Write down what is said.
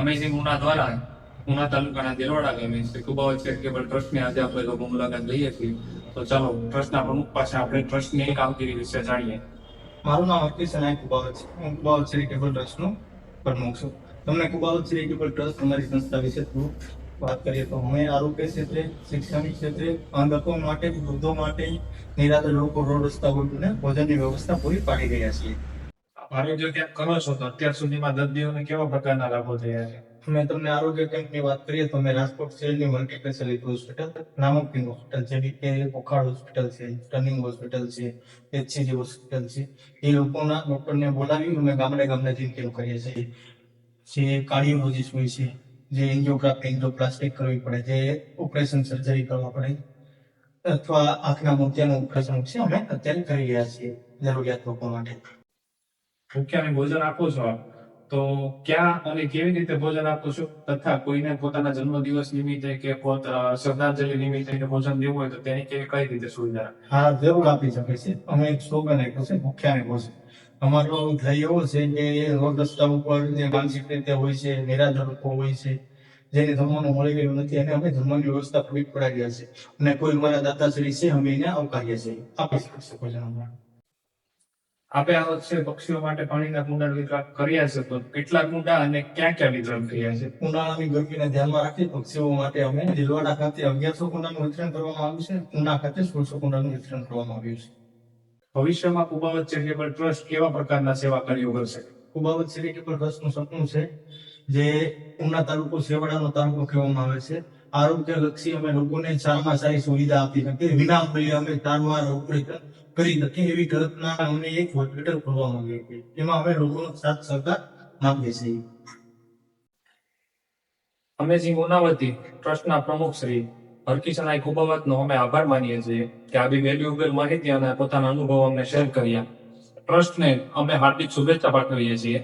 Amazing Una દ્વારા ઉના તાલુકાના દેલવાડા ગામે શ્રી કુબાવત ચેરિટેબલ ટ્રસ્ટની આજે આપણે લોકો મુલાકાત લઈએ છીએ. તો ચાલો ટ્રસ્ટના પ્રમુખ પાસે આપણે ટ્રસ્ટની કામગીરી વિશે જાણીએ. મારું નામ અર્પિત સનાય કુબાવત છે. હું કુબાવત ચેરિટેબલ ટ્રસ્ટનો પ્રમુખ છું. તમને કુબાવત ચેરિટેબલ ટ્રસ્ટ અમારી સંસ્થા વિશે વાત કરીએ તો અમે આરોગ્ય ક્ષેત્રે શિક્ષણ ક્ષેત્રે અંધકો માટે, વૃદ્ધો માટે નિરાધાર લોકો રોડ રસ્તા ભોજનની વ્યવસ્થા પૂરી પાડી રહ્યા છીએ. આરોગ્ય કેમ્પ કરો છો તો અત્યાર સુધીમાં દર્દીઓને કેવા પ્રકારના લાભો થયા છે? અમે તમને આરોગ્ય કેમ્પની વાત કરીએ તો અમે રાજકોટ શહેરની મલ્ટી સ્પેશિયાલિટી હોસ્પિટલ નામકીન હોસ્પિટલ છે. કે ઓખાડ હોસ્પિટલ છે ટર્નિંગ હોસ્પિટલ છે એચસીજી હોસ્પિટલ છે. એ લોકોના ડોક્ટરને બોલાવી અમે ગામડે ગામડે જઈને કેમ્પ કરીએ છીએ. જે કાર્ડિયોલોજીસ્ટ હોય છે, જે એન્જિયોગ્રાફી એન્જિયોપ્લાસ્ટિક કરવી પડે, જે ઓપરેશન સર્જરી કરવા પડે, અથવા આંખના મોતિયાનું ઓપરેશન છે, અમે અત્યારે કરી રહ્યા છીએ જરૂરિયાત લોકો માટે. ભૂખ્યાને ભોજન આપો છો, તો ક્યાં અને કેવી રીતે ભોજન આપો છો? તથા કોઈને પોતાના જન્મદિવસ નિમિત્તે કે શ્રદ્ધાંજલિ નિમિત્તે ભોજન દેવું હોય તો તેની કેવી, કઈ રીતે સુવિધા? હા, જરૂર આપી શકે છે. અમે એક સ્લોગન આપ્યું છે, ભૂખ્યાને ભોજન. અમારો ધ્યેય એવો છે કે રોડ રસ્તા ઉપર જે માનસિક રીતે હોય છે, નિરાધાર લોકો હોય છે, જેને જમવાનું મળી ગયું નથી એને અમે જમવાની વ્યવસ્થા પૂરી પડાવી છે અને કોઈ અમારા દાતાશ્રી છે, અમે એને આવકારીએ છીએ. આપી શકશે ભોજન અમારે. આપે આ વર્ષે પક્ષીઓ માટે પાણીના કુંડા વિતરણ કર્યા છે તો કેટલા કુંડા અને ક્યાં ક્યાં વિતરણ કર્યા છે? ઉનાળાની ગરમીને ધ્યાનમાં રાખી પક્ષીઓ માટે અમે દિલવાડા ખાતે અગિયારસો કુંડાનું વિતરણ કરવામાં આવ્યું છે ઉના ખાતે સોળસો કુંડાનું વિતરણ કરવામાં આવ્યું છે. ભવિષ્યમાં કુબાવત ચેરિટેબલ ટ્રસ્ટ કેવા પ્રકારના સેવા કાર્યો કરશે? કુબાવત ચેરિટેબલ ટ્રસ્ટનું સપનું છે જે ઉના તાલુકો સેવાડાનો તાલુકો કહેવામાં આવે છે. આરોગ્ય લક્ષી અમે લોકોને સારામાં સારી સુવિધા આપી શકીએ. વિના મૂલ્યે અમે સારવાર ઓપરેશન કરી નથી એવી કલ્પના અમને એક હોસ્પિટલ ખોલવા માંગી હતી. જેમાં અમે લોકોનો સાથ સહકાર માંગીએ છીએ. અમેઝિંગ ઉનાવતી ટ્રસ્ટના પ્રમુખ શ્રી હરકિશનાઈ ખુબાવતનો અમે આભાર માનીએ છીએ કે આવી વેલ્યુએબલ માહિતી અને પોતાના અનુભવ અમને શેર કર્યા. ટ્રસ્ટને અમે હાર્દિક શુભેચ્છા પાઠવીએ છીએ.